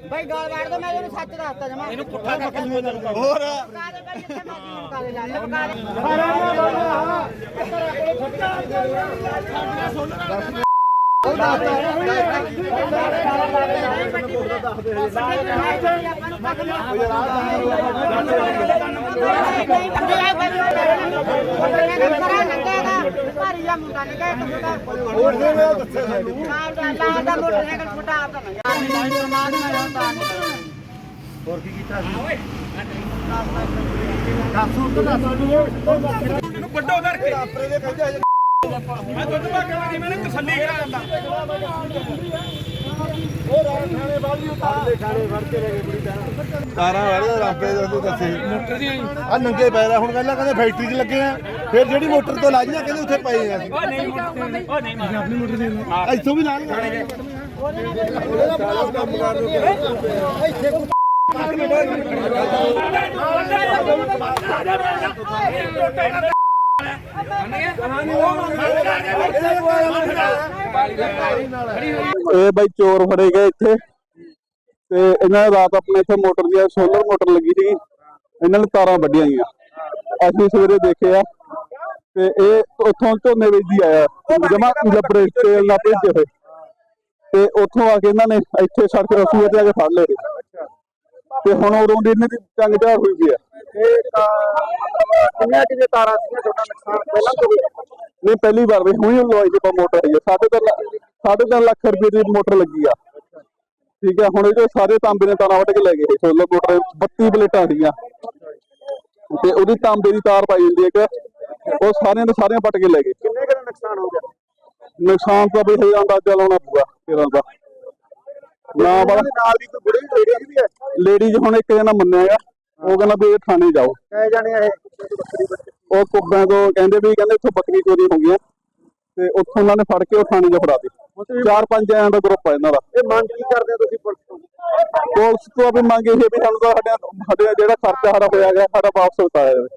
ਬਈ ਗਾਲ ਵਾੜ ਦੋ ਮੈਂ ਇਹਨੂੰ ਸੱਚ ਦੱਸਤਾ ਜਮਾ। ਇਹਨੂੰ ਪੁੱਠਾ ਹੋਰ। ਕਾਲੇ ਬਈ ਜਿੱਥੇ ਮਰਜ਼ੀ ਕਾਲੇ ਲਾ ਲੈ ਕਾਲੇ ਹੋਰ ਦੇ ਮੈਂ ਦੱਸਿਆ ਸਾਨੂੰ? ਹੋਰ ਕੀ ਕੀਤਾ ਸੀ? ਦੱਸ ਉਹ ਤਾਂ ਦੱਸ। ਇਹਨੂੰ ਵੱਡੋ ਕਰਕੇ। ਆਪਰੇ ਦੇ ਕਹਿੰਦੇ ਅਜੇ ਮੈਂ ਦੁੱਧ ਪਾ ਕੇ ਮੈਂ ਇਹਨੂੰ ਤਸੱਲੀ ਕਰਾ ਦਿੰਦਾ। ਤਾਰਾਂ ਵਾਲੇ ਰਾਪੇ ਦੇ ਤੂੰ ਦੱਸੇ ਮੋਟਰ ਦੀ ਆ ਨੰਗੇ ਪੈਦਾ ਹੁਣ ਕਹਿੰਦਾ ਕਹਿੰਦੇ ਫੈਕਟਰੀ 'ਚ ਲੱਗੇ ਆ। ਫਿਰ ਜਿਹੜੀ ਮੋਟਰ ਤੋਂ ਲਾਈਆਂ, ਕਹਿੰਦੇ ਉੱਥੇ ਪਏ ਆ ਉਹ ਨਹੀਂ ਉਹ ਨਹੀਂ ਮਾਰ ਆਪਣੀ ਮੋਟਰ ਦੇ ਇੱਥੋਂ ਵੀ ਲਾ ਲਏ ਉਹਦਾ ਬਲਾਸ ਕੰਮ ਕਰ ਦੋ ਇੱਥੇ ਇਹ ਬਾਈ ਚੋਰ ਫੜੇ ਗਏ ਇੱਥੇ। ਤੇ ਇਹਨਾਂ ਨੇ ਰਾਤ ਆਪਣੇ ਇੱਥੇ ਮੋਟਰ ਦੀ ਸੋਲਰ ਮੋਟਰ ਲੱਗੀ ਸੀ ਇਹਨਾਂ ਨੇ ਤਾਰਾਂ ਵੱਢੀਆਂ ਗਈਆਂ ਅਸੀਂ ਸਵੇਰੇ ਦੇਖਿਆ ਤੇ ਇਹ ਉੱਥੋਂ ਝੋਨੇ ਵੇਚਦੀ ਆਇਆ। ਜਮਾ ਲੱਭੜੇ ਤੇਲ ਨਾਲ ਭੇਜੇ ਹੋਏ। ਤੇ ਉੱਥੋਂ ਆ ਕੇ ਇਹਨਾਂ ਨੇ ਇੱਥੇ ਸੜਕ ਰਸੂਏ ਤੇ ਆ ਕੇ ਫੜ ਲਏ। ਤੇ ਹੁਣ ਉਦੋਂ ਦੀ ਇਹਨਾਂ ਦੀ ਚੰਗ ਚਾਰ ਹੋਈ ਪਈ ਆ। ਕਿੰਨੇ ਕਿੰਨੇ ਤਾਰਾਂ ਸੀਗੀਆਂ ਤੁਹਾਡਾ ਨੁਕਸਾਨ ਪਹਿਲਾਂ ਤੋਂ ਨਹੀਂ ਪਹਿਲੀ ਵਾਰ ਵੀ ਹੁਣੀ ਲਵਾਈ ਦੀ ਮੋਟਰ ਆਈ ਹੈ ਸਾਢੇ ਤਿੰਨ ਲੱਖ- ਸਾਢੇ ਤਿੰਨ ਲੱਖ ਰੁਪਏ ਦੀ ਮੋਟਰ ਲੱਗੀ ਆ। ਠੀਕ ਹੈ ਹੁਣ ਇਹਦੇ ਸਾਰੇ ਤਾਂਬੇ ਦੇ ਤਾਰਾਂ ਵੱਟ ਕੇ ਲੈ ਗਏ ਸੋਲਰ ਮੋਟਰ 32 ਪਲੇਟਾਂ ਸੀਗੀਆਂ। ਤੇ ਉਹਦੀ ਤਾਂਬੇ ਦੀ ਤਾਰ ਪਾਈ ਹੁੰਦੀ ਹੈ ਇੱਕ ਉਹ ਸਾਰਿਆਂ ਦੇ ਸਾਰਿਆਂ ਪੱਟ ਕੇ ਲੈ ਗਏ। ਕਿੰਨੇ ਕਿੰਨੇ ਨੁਕਸਾਨ ਹੋ ਗਿਆ? ਨੁਕਸਾਨ ਤਾਂ ਬਈ ਹਜ਼ਾਰ ਅੰਦਾਜ਼ਾ ਲਾਉਣਾ ਪਊਗਾ ਤੇਰਾਂ ਦਾ। ਨਾ ਉਹਦੇ ਨਾਲ ਦੀ ਕੋਈ ਬੁੜੀ ਲੇਡੀ ਵੀ ਹੈ? ਲੇਡੀਜ਼ ਹੁਣ ਇੱਕ ਜਣਾ ਮੰਨਿਆ ਆ ਉਹ ਕਹਿੰਦਾ ਵੀ ਇਹ ਥਾਣੇ ਜਾਓ। ਕਹੇ ਜਾਣੇ ਇਹ? ਉਹ ਕੁੱਬਾਂ ਤੋਂ ਕਹਿੰਦੇ ਵੀ ਕਹਿੰਦੇ ਇੱਥੋਂ ਬੱਕਰੀ ਚੋਰੀ ਹੋ ਗਈਆਂ ਤੇ ਉੱਥੋਂ ਉਹਨਾਂ ਨੇ ਫੜ ਕੇ ਉਹ ਥਾਣੇ 'ਚ ਫੜਾ ਦਿੱਤੀ। ਚਾਰ ਪੰਜ ਜਣਿਆਂ ਦਾ ਗਰੁੱਪ ਆ ਇਹਨਾਂ ਦਾ। ਇਹ ਮੰਗ ਕੀ ਕਰਦੇ ਹੋ ਤੁਸੀਂ ਪੁਲਿਸ ਤੋਂ? ਪੁਲਿਸ ਤੋਂ ਵੀ ਮੰਗ ਇਹ ਵੀ ਸਾਨੂੰ ਤਾਂ ਸਾਡੇ ਸਾਡੇ ਜਿਹੜਾ ਖਰਚਾ ਸਾਡਾ ਹੋਇਆ ਗਿਆ ਸਾਡਾ ਵਾਪਸ ਬਤਾਇਆ ਜਾਵੇ।